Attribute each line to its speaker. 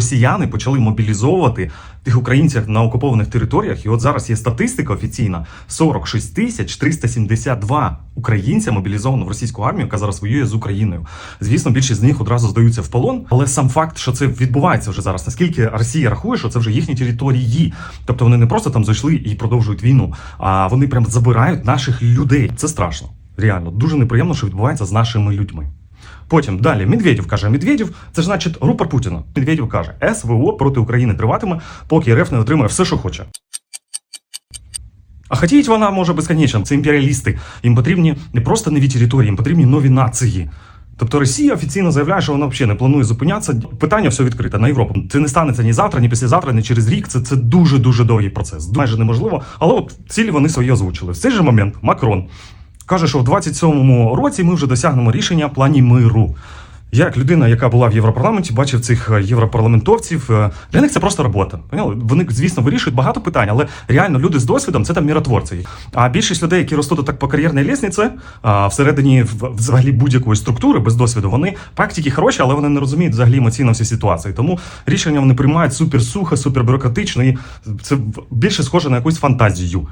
Speaker 1: росіяни почали мобілізовувати тих українців на окупованих територіях. І от зараз є статистика офіційна: 46 тисяч 372 українця мобілізовано в російську армію, яка зараз воює з Україною. Звісно, більшість з них одразу здаються в полон. Але сам факт, що це відбувається вже зараз, наскільки Росія рахує, що це вже їхні території. Тобто вони не просто там зайшли і продовжують війну, а вони прям забирають наших людей. Це страшно. Реально дуже неприємно, що відбувається з нашими людьми. Потім далі Медведєв каже: Медведєв, це ж значить рупор Путіна. Медведєв каже, СВО проти України триватиме, поки РФ не отримає все, що хоче. А хотіть вона може безконечно. Це імперіалісти. Їм потрібні не просто нові території, їм потрібні нові нації. Тобто Росія офіційно заявляє, що вона взагалі не планує зупинятися. Питання все відкрите на Європу. Це не станеться ні завтра, ні післязавтра, ні через рік. Це, це дуже дуже довгий процес. Майже неможливо. Але от цілі вони свої озвучили. В цей же момент Макрон каже, що в 27-му році ми вже досягнемо рішення в плані миру. Я, як людина, яка була в Європарламенті, бачив цих е, європарламентовців. е, Для них це просто робота. Поняли? Вони, звісно, вирішують багато питань, але реально люди з досвідом це там міротворці. А більшість людей, які ростуть так по кар'єрній лісниці, всередині взагалі будь-якої структури без досвіду, вони практики хороші, але вони не розуміють взагалі емоційно всі ситуації. Тому рішення вони приймають супер сухо, супер бюрократично, і це більше схоже на якусь фантазію.